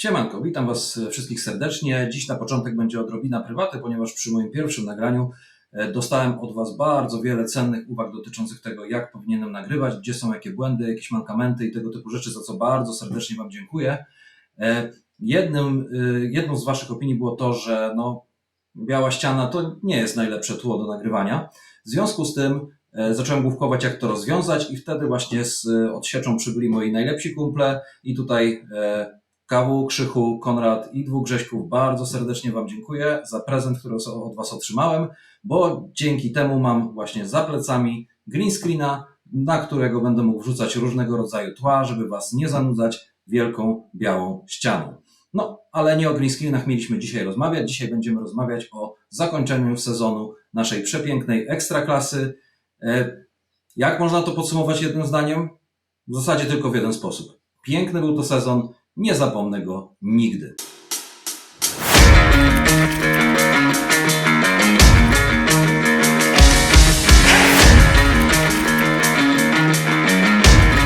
Siemanko, witam Was wszystkich serdecznie. Dziś na początek będzie odrobina prywaty, ponieważ przy moim pierwszym nagraniu e, dostałem od Was bardzo wiele cennych uwag dotyczących tego, jak powinienem nagrywać, gdzie są jakie błędy, jakieś mankamenty i tego typu rzeczy, za co bardzo serdecznie Wam dziękuję. E, Jednym, y, jedną z Waszych opinii było to, że no, biała ściana to nie jest najlepsze tło do nagrywania. W związku z tym e, zacząłem główkować, jak to rozwiązać i wtedy właśnie z e, odsieczą przybyli moi najlepsi kumple i tutaj e, Kawu, Krzychu, Konrad i dwóch Grześków bardzo serdecznie Wam dziękuję za prezent, który od Was otrzymałem, bo dzięki temu mam właśnie za plecami green screena, na którego będę mógł wrzucać różnego rodzaju tła, żeby Was nie zanudzać wielką białą ścianą. No, ale nie o green screenach mieliśmy dzisiaj rozmawiać. Dzisiaj będziemy rozmawiać o zakończeniu sezonu naszej przepięknej ekstraklasy. E, Jak można to podsumować jednym zdaniem? W zasadzie tylko w jeden sposób. Piękny był to sezon, nie zapomnę go nigdy.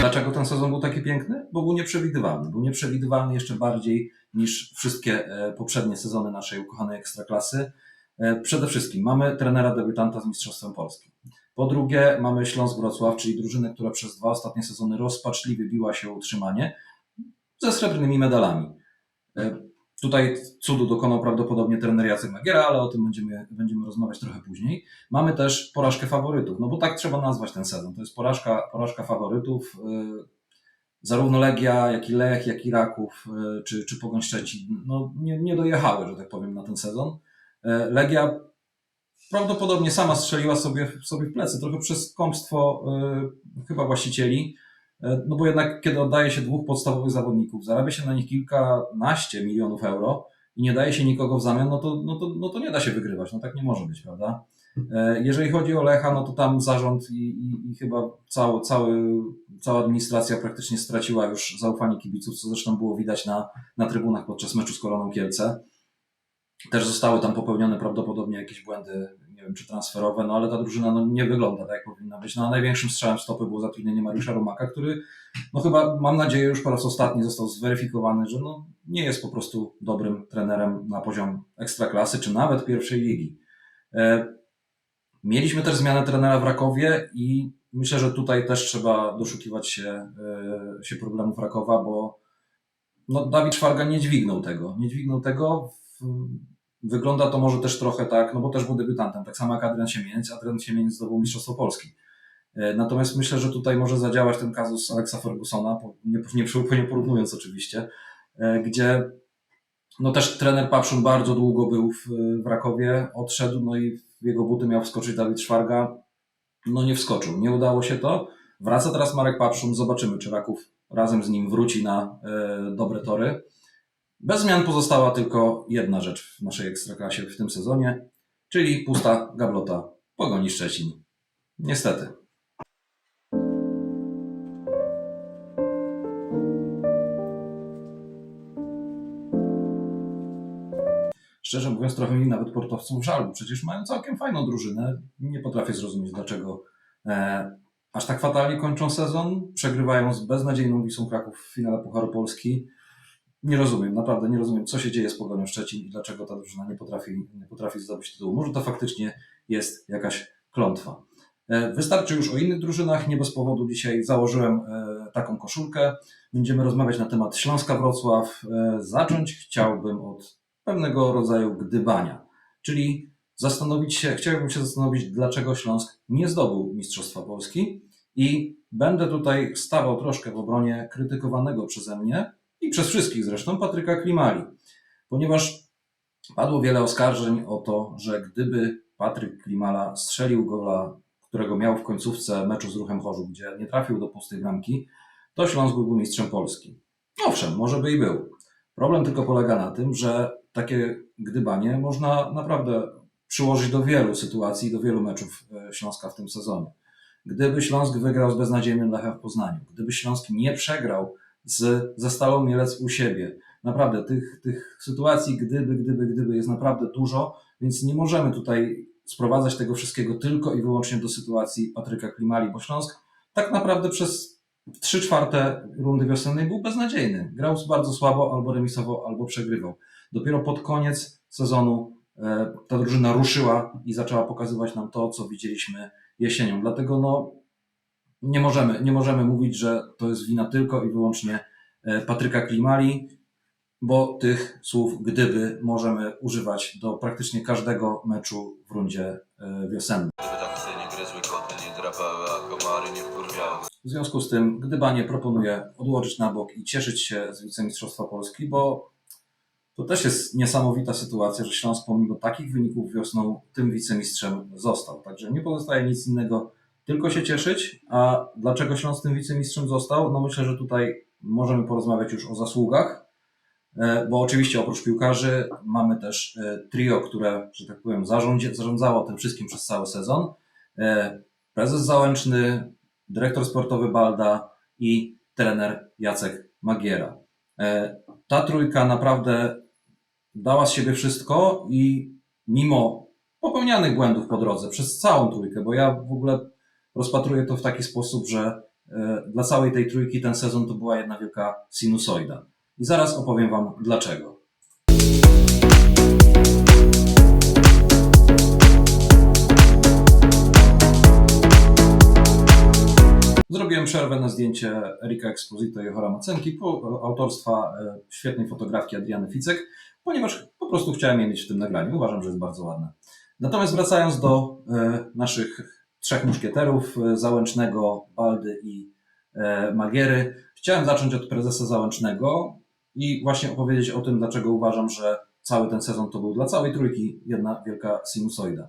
Dlaczego ten sezon był taki piękny? Bo był nieprzewidywalny. Był nieprzewidywalny jeszcze bardziej niż wszystkie e, poprzednie sezony naszej ukochanej ekstraklasy. E, Przede wszystkim mamy trenera debiutanta z Mistrzostwem Polski. Po drugie mamy Śląsk Wrocław, czyli drużynę, która przez dwa ostatnie sezony rozpaczliwie biła się o utrzymanie ze srebrnymi medalami. E, Tutaj cudu dokonał prawdopodobnie trener Jacek Magiera, ale o tym będziemy, będziemy rozmawiać trochę później. Mamy też porażkę faworytów, no bo tak trzeba nazwać ten sezon. To jest porażka, porażka faworytów. Yy, Zarówno Legia, jak i Lech, jak i Raków, yy, czy, czy Pogoń Szczecin, no nie, nie dojechały, że tak powiem, na ten sezon. Legia prawdopodobnie sama strzeliła sobie, sobie w plecy, trochę przez yy, chyba właścicieli. E, No bo jednak, kiedy oddaje się dwóch podstawowych zawodników, zarabia się na nich kilkanaście milionów euro i nie daje się nikogo w zamian, no to, no to, no to nie da się wygrywać. No tak nie może być, prawda? E, Jeżeli chodzi o Lecha, no to tam zarząd i, i, i chyba cały, cały, cała administracja praktycznie straciła już zaufanie kibiców, co zresztą było widać na, na trybunach podczas meczu z Koloną Kielce. Też zostały tam popełnione prawdopodobnie jakieś błędy, wiem czy transferowe, no ale ta drużyna no, nie wygląda tak, jak powinna być. No, a największym strzałem stopy było zatrudnienie Mariusza Romaka, który, no chyba, mam nadzieję, już po raz ostatni został zweryfikowany, że no, nie jest po prostu dobrym trenerem na poziom ekstraklasy, czy nawet pierwszej ligi. E, Mieliśmy też zmianę trenera w Rakowie i myślę, że tutaj też trzeba doszukiwać się, e, się problemów Rakowa, bo no, Dawid Szwarga nie dźwignął tego. Nie dźwignął tego. W- Wygląda to może też trochę tak, no bo też był debiutantem, tak samo jak Adrian Siemieniec. Adrian Siemieniec zdobył Mistrzostwo Polski. E, Natomiast myślę, że tutaj może zadziałać ten kazus Alexa Fergusona, nie, nie, nie porównując oczywiście, e, gdzie no też trener Papszun bardzo długo był w, w Rakowie, odszedł, no i w jego buty miał wskoczyć Dawid Szwarga. No nie wskoczył, nie udało się to. Wraca teraz Marek Papszun, zobaczymy, czy Raków razem z nim wróci na e, dobre tory. Bez zmian pozostała tylko jedna rzecz w naszej ekstraklasie w tym sezonie, czyli pusta gablota Pogoni Szczecin. Niestety. Szczerze mówiąc, trochę mi nawet portowców żal, bo przecież mają całkiem fajną drużynę. Nie potrafię zrozumieć, dlaczego e, aż tak fatalnie kończą sezon, przegrywają z beznadziejną Wisłą Kraków w finale Pucharu Polski. Nie rozumiem, naprawdę nie rozumiem, co się dzieje z Pogonią Szczecin i dlaczego ta drużyna nie potrafi, nie potrafi zdobyć tytułu. Może to faktycznie jest jakaś klątwa. E, Wystarczy już o innych drużynach. Nie bez powodu dzisiaj założyłem e, taką koszulkę. Będziemy rozmawiać na temat Śląska Wrocław. E, Zacząć chciałbym od pewnego rodzaju gdybania, czyli zastanowić się, chciałbym się zastanowić, dlaczego Śląsk nie zdobył Mistrzostwa Polski i będę tutaj stawał troszkę w obronie krytykowanego przeze mnie i przez wszystkich zresztą Patryka Klimali, ponieważ padło wiele oskarżeń o to, że gdyby Patryk Klimala strzelił gola, którego miał w końcówce meczu z Ruchem Chorzów, gdzie nie trafił do pustej bramki, to Śląsk byłby mistrzem Polski. Owszem, może by i był. Problem tylko polega na tym, że takie gdybanie można naprawdę przyłożyć do wielu sytuacji, do wielu meczów e, Śląska w tym sezonie. Gdyby Śląsk wygrał z beznadziejnym Lechem w Poznaniu, gdyby Śląsk nie przegrał z, ze Mielec u siebie, naprawdę tych, tych sytuacji gdyby, gdyby, gdyby jest naprawdę dużo, więc nie możemy tutaj sprowadzać tego wszystkiego tylko i wyłącznie do sytuacji Patryka Klimali, bo Śląsk tak naprawdę przez trzy czwarte rundy wiosennej był beznadziejny. Grał bardzo słabo, albo remisował, albo przegrywał. Dopiero pod koniec sezonu e, ta drużyna ruszyła i zaczęła pokazywać nam to, co widzieliśmy jesienią. Dlatego no, nie, możemy, nie możemy mówić, że to jest wina tylko i wyłącznie e, Patryka Klimali, bo tych słów gdyby możemy używać do praktycznie każdego meczu w rundzie e, wiosennej. W związku z tym Gdybanie proponuje odłożyć na bok i cieszyć się z wicemistrzostwa Polski, bo to też jest niesamowita sytuacja, że Śląsk pomimo takich wyników wiosną tym wicemistrzem został. Także nie pozostaje nic innego, tylko się cieszyć. A dlaczego Śląsk tym wicemistrzem został? No myślę, że tutaj możemy porozmawiać już o zasługach, e, bo oczywiście oprócz piłkarzy mamy też e, trio, które, że tak powiem, zarządzi, zarządzało tym wszystkim przez cały sezon. E, Prezes Załęczny, dyrektor sportowy Balda i trener Jacek Magiera. Ta trójka naprawdę dała z siebie wszystko i mimo popełnianych błędów po drodze, przez całą trójkę, bo ja w ogóle rozpatruję to w taki sposób, że e, dla całej tej trójki ten sezon to była jedna wielka sinusoida. I zaraz opowiem Wam dlaczego. Zrobiłem przerwę na zdjęcie Erika Exposito i Johora Macenki po autorstwa e, świetnej fotografki Adriany Ficek, ponieważ po prostu chciałem je mieć w tym nagraniu. Uważam, że jest bardzo ładne. Natomiast wracając do e, naszych trzech muszkieterów, e, Załęcznego, Baldy i e, Magiery, chciałem zacząć od prezesa Załęcznego i właśnie opowiedzieć o tym, dlaczego uważam, że cały ten sezon to był dla całej trójki jedna wielka sinusoida.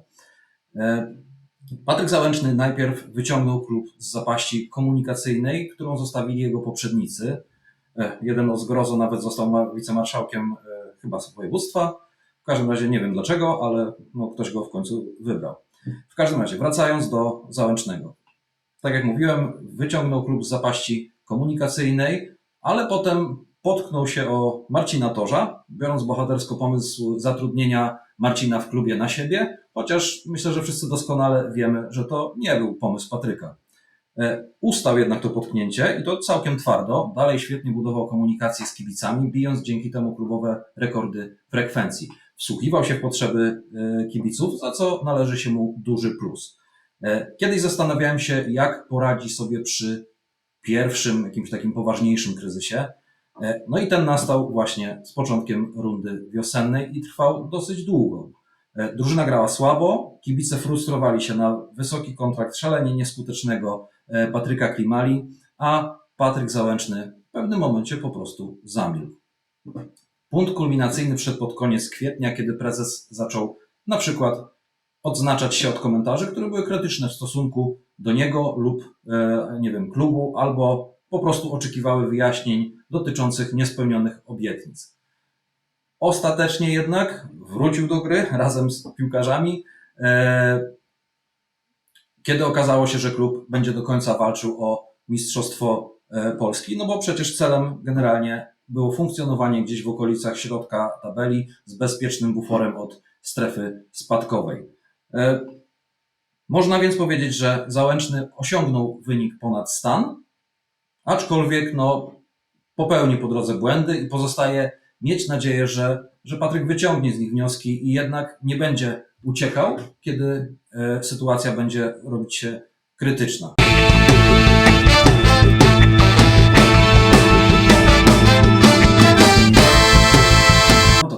E, Patryk Załęczny najpierw wyciągnął klub z zapaści komunikacyjnej, którą zostawili jego poprzednicy. Jeden o zgrozo nawet został ma- wicemarszałkiem chyba z województwa. W każdym razie nie wiem dlaczego, ale no, ktoś go w końcu wybrał. W każdym razie, wracając do Załęcznego. Tak jak mówiłem, wyciągnął klub z zapaści komunikacyjnej, ale potem potknął się o Marcina Torza, biorąc bohatersko pomysł zatrudnienia Marcina w klubie na siebie, chociaż myślę, że wszyscy doskonale wiemy, że to nie był pomysł Patryka. E, Ustał jednak to potknięcie i to całkiem twardo. Dalej świetnie budował komunikację z kibicami, bijąc dzięki temu klubowe rekordy frekwencji. Wsłuchiwał się w potrzeby e, kibiców, za co należy się mu duży plus. E, Kiedyś zastanawiałem się, jak poradzi sobie przy pierwszym, jakimś takim poważniejszym kryzysie. E, No i ten nastał właśnie z początkiem rundy wiosennej i trwał dosyć długo. Drużyna grała słabo, kibice frustrowali się na wysoki kontrakt szalenie nieskutecznego Patryka Klimali, a Patryk Załęczny w pewnym momencie po prostu zamilkł. Punkt kulminacyjny wszedł pod koniec kwietnia, kiedy prezes zaczął na przykład odznaczać się od komentarzy, które były krytyczne w stosunku do niego lub, e, nie wiem, klubu, albo po prostu oczekiwały wyjaśnień dotyczących niespełnionych obietnic. Ostatecznie jednak wrócił do gry razem z piłkarzami, e, kiedy okazało się, że klub będzie do końca walczył o Mistrzostwo e, Polski, no bo przecież celem generalnie było funkcjonowanie gdzieś w okolicach środka tabeli z bezpiecznym buforem od strefy spadkowej. E, Można więc powiedzieć, że Załęczny osiągnął wynik ponad stan, aczkolwiek no, popełni po drodze błędy i pozostaje mieć nadzieję, że, że Patryk wyciągnie z nich wnioski i jednak nie będzie uciekał, kiedy e, sytuacja będzie robić się krytyczna.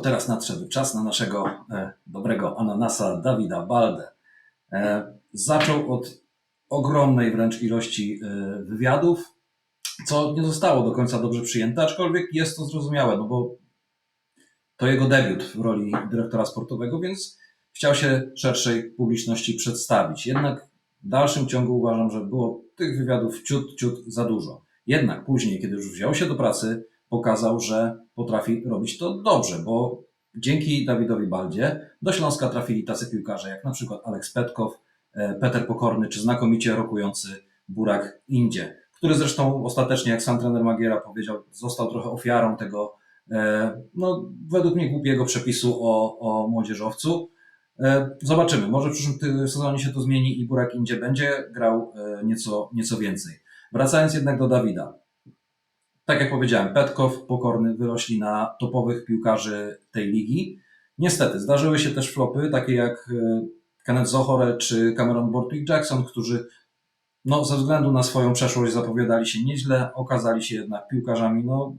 Teraz nadszedł czas na naszego e, dobrego ananasa Dawida Baldę. E, zaczął od ogromnej wręcz ilości e, wywiadów, co nie zostało do końca dobrze przyjęte, aczkolwiek jest to zrozumiałe, no bo to jego debiut w roli dyrektora sportowego, więc chciał się szerszej publiczności przedstawić. Jednak w dalszym ciągu uważam, że było tych wywiadów ciut, ciut za dużo. Jednak później, kiedy już wziął się do pracy, pokazał, że potrafi robić to dobrze, bo dzięki Dawidowi Baldzie do Śląska trafili tacy piłkarze jak na przykład Aleks Petkow, e, Peter Pokorny czy znakomicie rokujący Burak Indzie, który zresztą ostatecznie, jak sam trener Magiera powiedział, został trochę ofiarą tego, e, no, według mnie głupiego przepisu o, o młodzieżowcu. E, Zobaczymy, może w przyszłym sezonie się to zmieni i Burak Indzie będzie grał nieco, nieco więcej. Wracając jednak do Dawida. Tak jak powiedziałem, Petkow, Pokorny wyrośli na topowych piłkarzy tej ligi. Niestety, zdarzyły się też flopy, takie jak e, Kenneth Zohore czy Cameron Bortwick-Jackson, którzy no, ze względu na swoją przeszłość zapowiadali się nieźle, okazali się jednak piłkarzami no,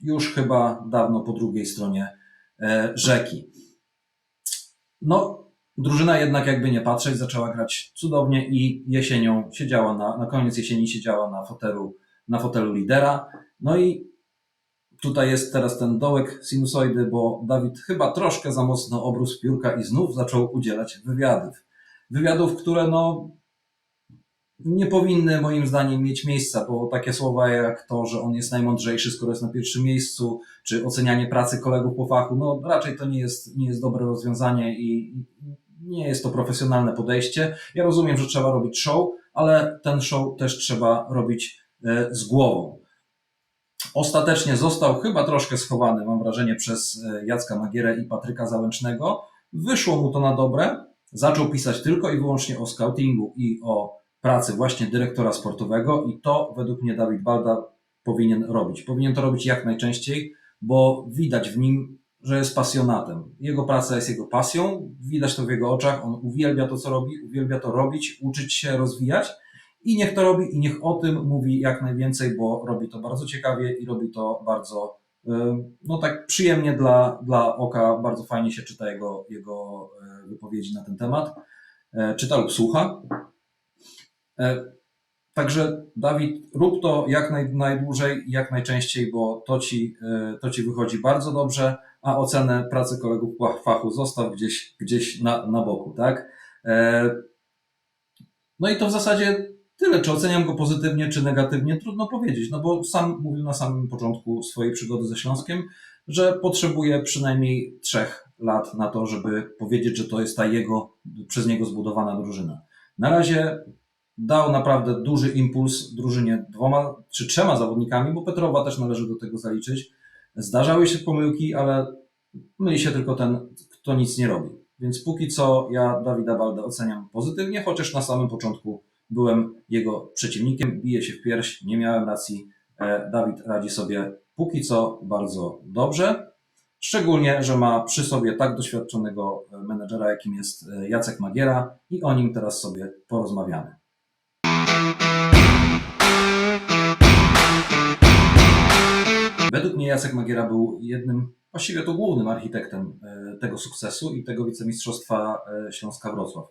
już chyba dawno po drugiej stronie e, rzeki. No, drużyna jednak jakby nie patrzeć, zaczęła grać cudownie i jesienią siedziała na, na koniec jesieni siedziała na fotelu, na fotelu lidera. No i tutaj jest teraz ten dołek sinusoidy, bo Dawid chyba troszkę za mocno obrósł piórka i znów zaczął udzielać wywiadów. Wywiadów, które no nie powinny moim zdaniem mieć miejsca, bo takie słowa jak to, że on jest najmądrzejszy, skoro jest na pierwszym miejscu, czy ocenianie pracy kolegów po fachu, no raczej to nie jest, nie jest dobre rozwiązanie i nie jest to profesjonalne podejście. Ja rozumiem, że trzeba robić show, ale ten show też trzeba robić e, z głową. Ostatecznie został chyba troszkę schowany, mam wrażenie, przez e, Jacka Magierę i Patryka Załęcznego. Wyszło mu to na dobre. Zaczął pisać tylko i wyłącznie o scoutingu i o pracy właśnie dyrektora sportowego i to według mnie Dawid Balda powinien robić. Powinien to robić jak najczęściej, bo widać w nim, że jest pasjonatem. Jego praca jest jego pasją, widać to w jego oczach, on uwielbia to, co robi, uwielbia to robić, uczyć się, rozwijać i niech to robi i niech o tym mówi jak najwięcej, bo robi to bardzo ciekawie i robi to bardzo, y, no tak przyjemnie dla, dla oka, bardzo fajnie się czyta jego, jego y, wypowiedzi na ten temat. E, Czyta lub słucha. E, Także Dawid, rób to jak naj, najdłużej i jak najczęściej, bo to ci, e, to ci wychodzi bardzo dobrze, a ocenę pracy kolegów fachu zostaw gdzieś, gdzieś na, na boku, tak? E, No i to w zasadzie tyle. Czy oceniam go pozytywnie, czy negatywnie, trudno powiedzieć, no bo sam mówił na samym początku swojej przygody ze Śląskiem, że potrzebuje przynajmniej trzech lat na to, żeby powiedzieć, że to jest ta jego, przez niego zbudowana drużyna. Na razie dał naprawdę duży impuls drużynie dwoma czy trzema zawodnikami, bo Petrowa też należy do tego zaliczyć. Zdarzały się pomyłki, ale myli się tylko ten, kto nic nie robi. Więc póki co ja Dawida Baldę oceniam pozytywnie, chociaż na samym początku byłem jego przeciwnikiem, bije się w pierś, nie miałem racji. E, Dawid radzi sobie póki co bardzo dobrze. Szczególnie, że ma przy sobie tak doświadczonego e, menedżera, jakim jest e, Jacek Magiera i o nim teraz sobie porozmawiamy. Według mnie Jacek Magiera był jednym, właściwie to głównym architektem tego sukcesu i tego wicemistrzostwa Śląska Wrocław.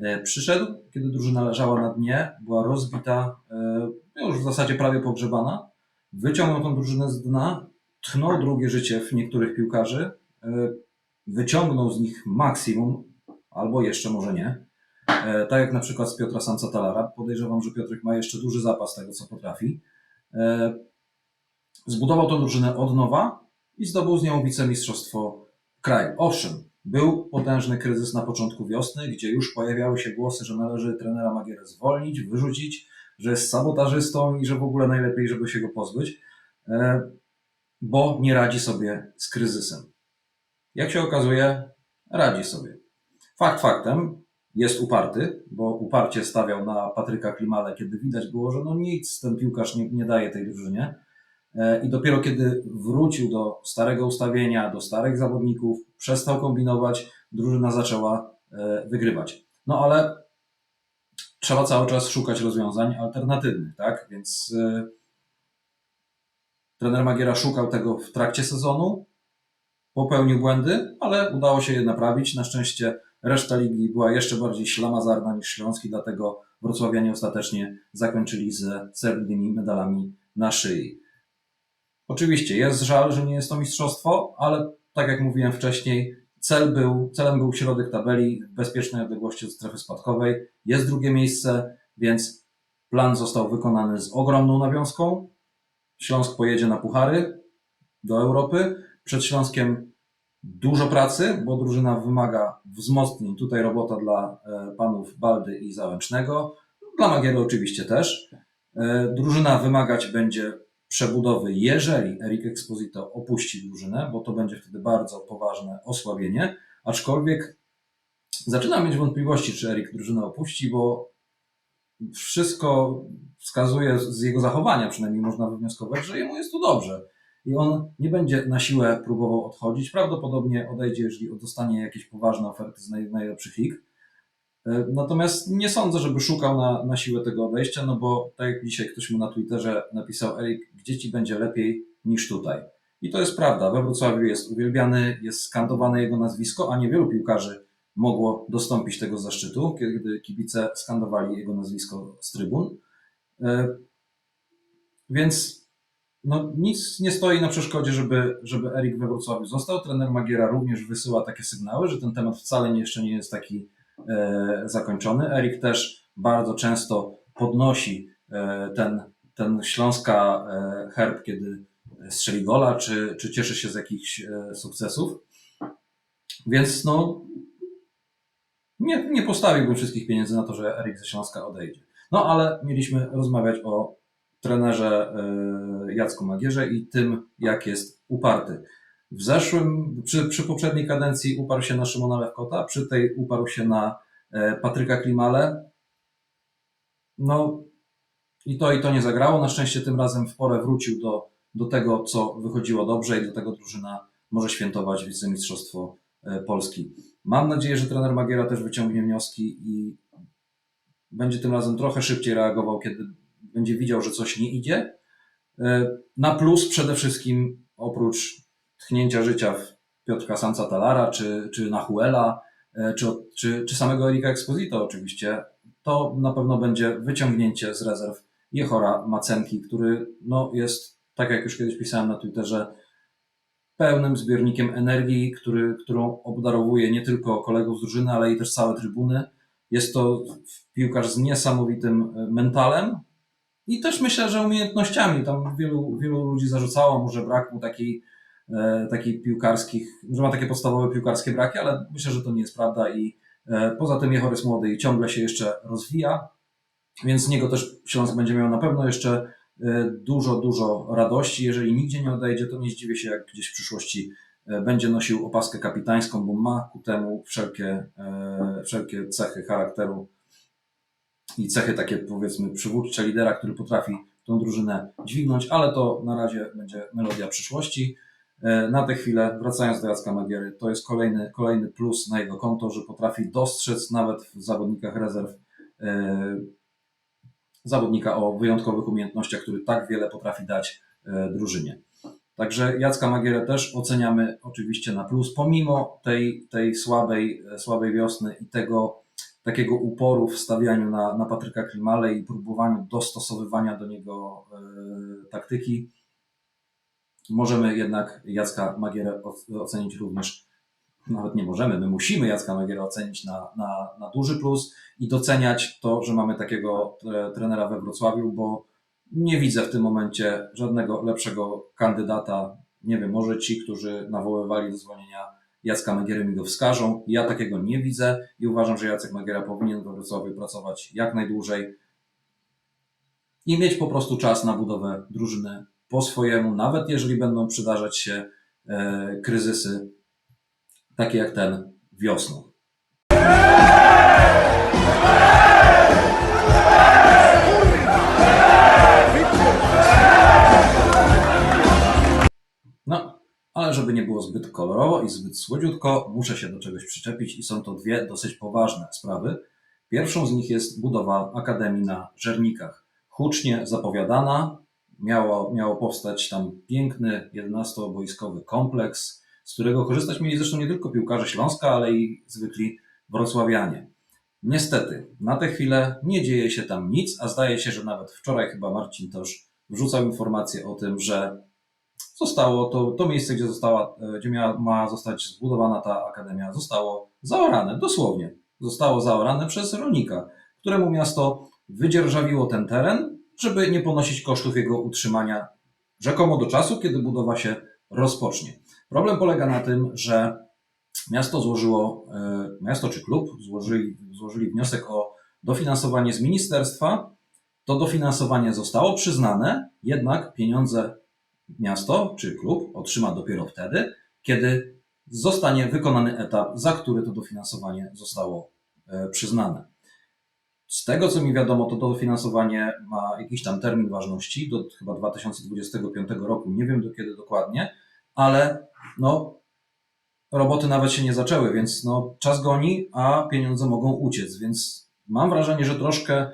E, Przyszedł, kiedy drużyna leżała na dnie, była rozbita, e, już w zasadzie prawie pogrzebana. Wyciągnął tą drużynę z dna, tchnął drugie życie w niektórych piłkarzy, e, wyciągnął z nich maksimum, albo jeszcze może nie. Tak jak na przykład z Piotra Sanca-Talara. Podejrzewam, że Piotrek ma jeszcze duży zapas tego, co potrafi. Zbudował tę drużynę od nowa i zdobył z nią wicemistrzostwo kraju. Owszem, był potężny kryzys na początku wiosny, gdzie już pojawiały się głosy, że należy trenera Magierę zwolnić, wyrzucić, że jest sabotażystą i że w ogóle najlepiej, żeby się go pozbyć, e, bo nie radzi sobie z kryzysem. Jak się okazuje, radzi sobie. Fakt faktem, jest uparty, bo uparcie stawiał na Patryka Klimale, kiedy widać było, że no nic ten piłkarz nie, nie daje tej drużynie. E, I dopiero kiedy wrócił do starego ustawienia, do starych zawodników, przestał kombinować, drużyna zaczęła e, wygrywać. No ale trzeba cały czas szukać rozwiązań alternatywnych, tak? Więc e, trener Magiera szukał tego w trakcie sezonu, popełnił błędy, ale udało się je naprawić. Na szczęście reszta ligi była jeszcze bardziej ślamazarna niż Śląski, dlatego wrocławianie ostatecznie zakończyli ze srebrnymi medalami na szyi. Oczywiście jest żal, że nie jest to mistrzostwo, ale tak jak mówiłem wcześniej, cel był, celem był środek tabeli w bezpiecznej odległości od strefy spadkowej. Jest drugie miejsce, więc plan został wykonany z ogromną nawiązką. Śląsk pojedzie na puchary do Europy. Przed Śląskiem dużo pracy, bo drużyna wymaga wzmocnień. Tutaj robota dla e, panów Baldy i Załęcznego. Dla Magiery oczywiście też. E, Drużyna wymagać będzie przebudowy, jeżeli Erik Exposito opuści drużynę, bo to będzie wtedy bardzo poważne osłabienie. Aczkolwiek zaczynam mieć wątpliwości, czy Erik drużynę opuści, bo wszystko wskazuje z jego zachowania, przynajmniej można wywnioskować, że jemu jest tu dobrze. I on nie będzie na siłę próbował odchodzić. Prawdopodobnie odejdzie, jeżeli dostanie jakieś poważne oferty z naj, najlepszych lig. E, Natomiast nie sądzę, żeby szukał na, na siłę tego odejścia, no bo tak jak dzisiaj ktoś mu na Twitterze napisał, Erik, gdzie ci będzie lepiej niż tutaj? I to jest prawda. We Wrocławiu jest uwielbiany, jest skandowane jego nazwisko, a niewielu piłkarzy mogło dostąpić tego zaszczytu, kiedy kibice skandowali jego nazwisko z trybun. E, Więc no, nic nie stoi na przeszkodzie, żeby, żeby Erik we Wrocławiu został. Trener Magiera również wysyła takie sygnały, że ten temat wcale jeszcze nie jest taki zakończony. Erik też bardzo często podnosi e, ten, ten Śląska e, herb, kiedy strzeli gola, czy, czy cieszy się z jakichś e, sukcesów. Więc no, nie, nie postawiłbym wszystkich pieniędzy na to, że Erik ze Śląska odejdzie. No ale mieliśmy rozmawiać o trenerze e, Jacku Magierze i tym, jak jest uparty. W zeszłym, przy, przy poprzedniej kadencji uparł się na Szymona Lewkota, przy tej uparł się na e, Patryka Klimale. No i to i to nie zagrało. Na szczęście tym razem w porę wrócił do, do tego, co wychodziło dobrze i do tego drużyna może świętować wicemistrzostwo e, Polski. Mam nadzieję, że trener Magiera też wyciągnie wnioski i będzie tym razem trochę szybciej reagował, kiedy będzie widział, że coś nie idzie. E, Na plus przede wszystkim oprócz tchnięcia życia w Piotrka Sanca Talara, czy, czy Nahuela, e, czy, czy, czy samego Erika Exposito oczywiście, to na pewno będzie wyciągnięcie z rezerw Jehora Macenki, który no, jest, tak jak już kiedyś pisałem na Twitterze, pełnym zbiornikiem energii, który, którą obdarowuje nie tylko kolegów z drużyny, ale i też całe trybuny. Jest to piłkarz z niesamowitym e, mentalem i też myślę, że umiejętnościami. Tam wielu, wielu ludzi zarzucało mu, że brak mu takiej, e, takiej piłkarskich, że ma takie podstawowe piłkarskie braki, ale myślę, że to nie jest prawda i e, poza tym Jehor jest młody i ciągle się jeszcze rozwija, więc niego też Śląsk będzie miał na pewno jeszcze e, dużo, dużo radości. Jeżeli nigdzie nie odejdzie, to nie zdziwię się, jak gdzieś w przyszłości będzie nosił opaskę kapitańską, bo ma ku temu wszelkie, wszelkie cechy charakteru i cechy takie powiedzmy przywódcze lidera, który potrafi tą drużynę dźwignąć, ale to na razie będzie melodia przyszłości. E, Na tę chwilę, wracając do Jacka Magiery, to jest kolejny, kolejny plus na jego konto, że potrafi dostrzec nawet w zawodnikach rezerw e, zawodnika o wyjątkowych umiejętnościach, który tak wiele potrafi dać e, drużynie. Także Jacka Magierę też oceniamy oczywiście na plus, pomimo tej, tej słabej, słabej wiosny i tego takiego uporu w stawianiu na, na Patryka Klimale i próbowaniu dostosowywania do niego taktyki. Możemy jednak Jacka Magierę ocenić również, nawet nie możemy, my musimy Jacka Magierę ocenić na, na, na duży plus i doceniać to, że mamy takiego tre- trenera we Wrocławiu, bo nie widzę w tym momencie żadnego lepszego kandydata. Nie wiem, może ci, którzy nawoływali do zwolnienia Jacka Magiery mi go wskażą. Ja takiego nie widzę i uważam, że Jacek Magiera powinien we Wrocławiu pracować jak najdłużej i mieć po prostu czas na budowę drużyny po swojemu, nawet jeżeli będą przydarzać się e, kryzysy takie jak ten wiosną. No, ale żeby nie było zbyt kolorowo i zbyt słodziutko, muszę się do czegoś przyczepić i są to dwie dosyć poważne sprawy. Pierwszą z nich jest budowa Akademii na Żernikach. Hucznie zapowiadana, miało, miało powstać tam piękny 11-boiskowy kompleks, z którego korzystać mieli zresztą nie tylko piłkarze Śląska, ale i zwykli wrocławianie. Niestety, na tę chwilę nie dzieje się tam nic, a zdaje się, że nawet wczoraj chyba Marcin Tosz wrzucał informację o tym, że zostało to, to miejsce, gdzie, została, e, gdzie miała, ma zostać zbudowana ta akademia, zostało zaorane, dosłownie. Zostało zaorane przez rolnika, któremu miasto wydzierżawiło ten teren, żeby nie ponosić kosztów jego utrzymania rzekomo do czasu, kiedy budowa się rozpocznie. Problem polega na tym, że miasto złożyło, e, miasto czy klub złożyli, złożyli wniosek o dofinansowanie z ministerstwa. To dofinansowanie zostało przyznane, jednak pieniądze miasto czy klub otrzyma dopiero wtedy, kiedy zostanie wykonany etap, za który to dofinansowanie zostało e, przyznane. Z tego, co mi wiadomo, to dofinansowanie ma jakiś tam termin ważności do chyba 2025 roku. Nie wiem do kiedy dokładnie, ale no, roboty nawet się nie zaczęły, więc no, czas goni, a pieniądze mogą uciec. Więc mam wrażenie, że troszkę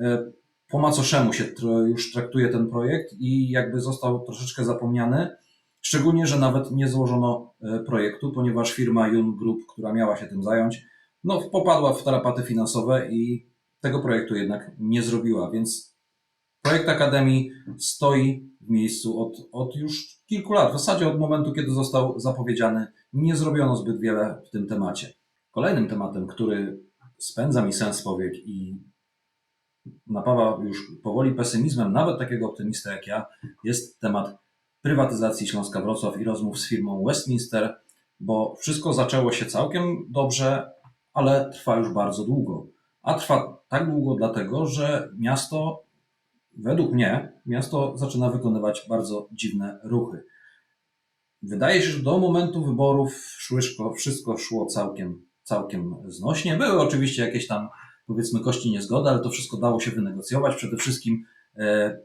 e, po macoszemu się już traktuje ten projekt i jakby został troszeczkę zapomniany. Szczególnie, że nawet nie złożono e, projektu, ponieważ firma Jun Group, która miała się tym zająć, no, popadła w tarapaty finansowe i tego projektu jednak nie zrobiła, więc projekt Akademii stoi w miejscu od, od już kilku lat. W zasadzie od momentu, kiedy został zapowiedziany, nie zrobiono zbyt wiele w tym temacie. Kolejnym tematem, który spędza mi sens powiek i napawa już powoli pesymizmem, nawet takiego optymista jak ja, jest temat prywatyzacji Śląska Wrocław i rozmów z firmą Westminster, bo wszystko zaczęło się całkiem dobrze, ale trwa już bardzo długo. A trwa tak długo dlatego, że miasto, według mnie, miasto zaczyna wykonywać bardzo dziwne ruchy. Wydaje się, że do momentu wyborów szłyszko, wszystko szło całkiem, całkiem znośnie. Były oczywiście jakieś tam, powiedzmy, kości niezgody, ale to wszystko dało się wynegocjować. Przede wszystkim e,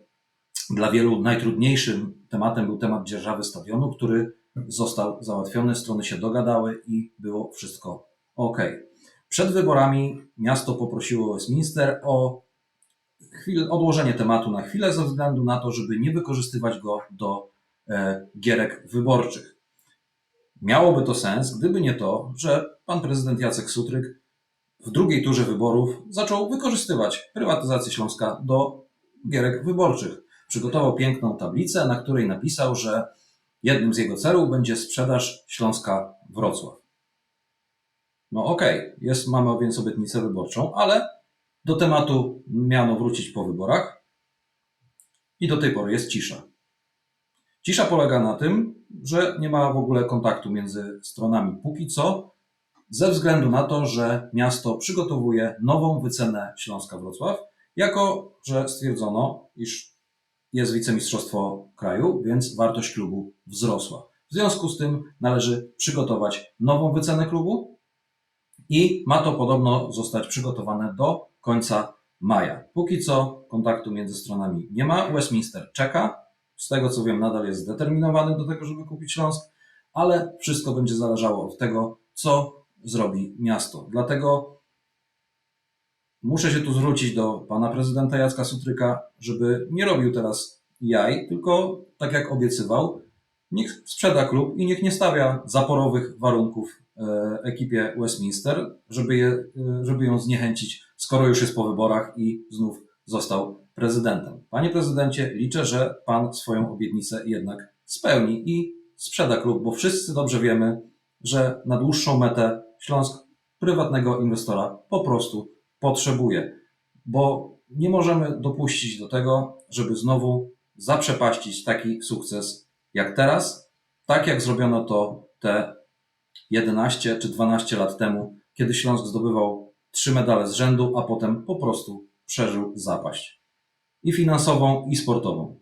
dla wielu najtrudniejszym tematem był temat dzierżawy stadionu, który został załatwiony, strony się dogadały i było wszystko ok. Przed wyborami miasto poprosiło Westminster o chwilę, odłożenie tematu na chwilę ze względu na to, żeby nie wykorzystywać go do e, gierek wyborczych. Miałoby to sens, gdyby nie to, że pan prezydent Jacek Sutryk w drugiej turze wyborów zaczął wykorzystywać prywatyzację Śląska do gierek wyborczych. Przygotował piękną tablicę, na której napisał, że jednym z jego celów będzie sprzedaż Śląska Wrocław. No okej, jest, mamy więc obietnicę wyborczą, ale do tematu miano wrócić po wyborach i do tej pory jest cisza. Cisza polega na tym, że nie ma w ogóle kontaktu między stronami póki co, ze względu na to, że miasto przygotowuje nową wycenę Śląska Wrocław, jako że stwierdzono, iż jest wicemistrzostwo kraju, więc wartość klubu wzrosła. W związku z tym należy przygotować nową wycenę klubu i ma to podobno zostać przygotowane do końca maja. Póki co kontaktu między stronami nie ma. Westminster czeka. Z tego co wiem, nadal jest zdeterminowany do tego, żeby kupić Śląsk, ale wszystko będzie zależało od tego, co zrobi miasto. Dlatego muszę się tu zwrócić do pana prezydenta Jacka Sutryka, żeby nie robił teraz jaj, tylko tak jak obiecywał, niech sprzeda klub i niech nie stawia zaporowych warunków ekipie Westminster, żeby, je, e, żeby ją zniechęcić, skoro już jest po wyborach i znów został prezydentem. Panie prezydencie, liczę, że pan swoją obietnicę jednak spełni i sprzeda klub, bo wszyscy dobrze wiemy, że na dłuższą metę Śląsk prywatnego inwestora po prostu potrzebuje, bo nie możemy dopuścić do tego, żeby znowu zaprzepaścić taki sukces jak teraz, tak jak zrobiono to te 11 czy 12 lat temu, kiedy Śląsk zdobywał trzy medale z rzędu, a potem po prostu przeżył zapaść. I finansową, i sportową.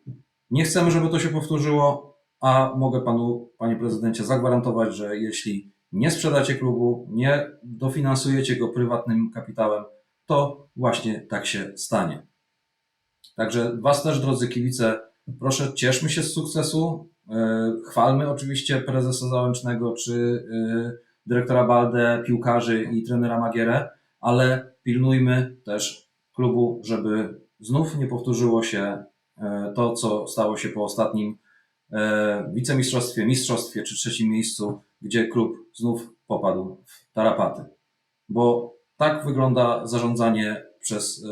Nie chcemy, żeby to się powtórzyło, a mogę panu, panie prezydencie, zagwarantować, że jeśli nie sprzedacie klubu, nie dofinansujecie go prywatnym kapitałem, to właśnie tak się stanie. Także Was też, drodzy kibice, proszę, cieszmy się z sukcesu. E, Chwalmy oczywiście prezesa Załęcznego czy e, dyrektora Baldę, piłkarzy i trenera Magierę, ale pilnujmy też klubu, żeby znów nie powtórzyło się e, to, co stało się po ostatnim wicemistrzostwie, mistrzostwie czy trzecim miejscu, gdzie klub znów popadł w tarapaty. Bo tak wygląda zarządzanie przez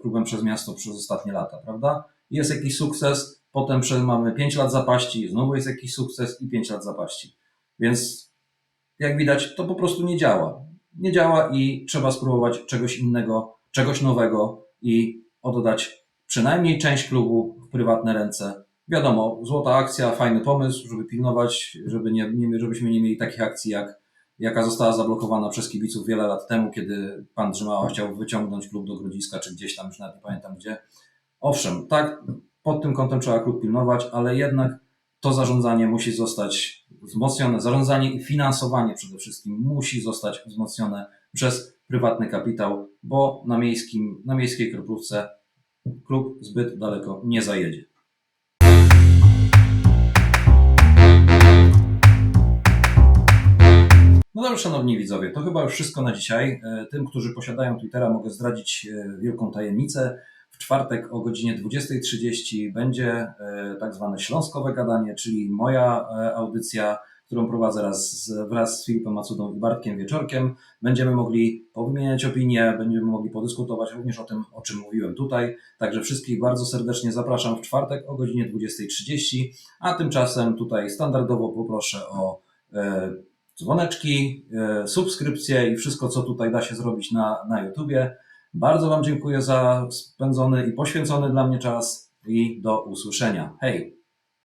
klubem przez miasto przez ostatnie lata, prawda? Jest jakiś sukces, potem mamy 5 lat zapaści, znowu jest jakiś sukces i 5 lat zapaści. Więc jak widać, to po prostu nie działa. Nie działa i trzeba spróbować czegoś innego, czegoś nowego i oddać przynajmniej część klubu w prywatne ręce. Wiadomo, złota akcja, fajny pomysł, żeby pilnować, żeby nie, nie, żebyśmy nie mieli takich akcji, jak, jaka została zablokowana przez kibiców wiele lat temu, kiedy pan Drzymała chciał wyciągnąć klub do Grodziska, czy gdzieś tam, już nawet nie pamiętam gdzie. Owszem, tak, pod tym kątem trzeba klub pilnować, ale jednak to zarządzanie musi zostać wzmocnione, zarządzanie i finansowanie przede wszystkim musi zostać wzmocnione przez prywatny kapitał, bo na, miejskim, na miejskiej kroplówce klub zbyt daleko nie zajedzie. No dobrze, szanowni widzowie, to chyba już wszystko na dzisiaj. E, Tym, którzy posiadają Twittera, mogę zdradzić e, wielką tajemnicę. W czwartek o godzinie 20.30 będzie e, tak zwane śląskowe gadanie, czyli moja e, audycja, którą prowadzę raz wraz z Filipem Macudą i Bartkiem Wieczorkiem. Będziemy mogli powymieniać opinie, będziemy mogli podyskutować również o tym, o czym mówiłem tutaj. Także wszystkich bardzo serdecznie zapraszam w czwartek o godzinie 20.30, a tymczasem tutaj standardowo poproszę o e, dzwoneczki, subskrypcje i wszystko, co tutaj da się zrobić na, na YouTubie. Bardzo Wam dziękuję za spędzony i poświęcony dla mnie czas i do usłyszenia. Hej!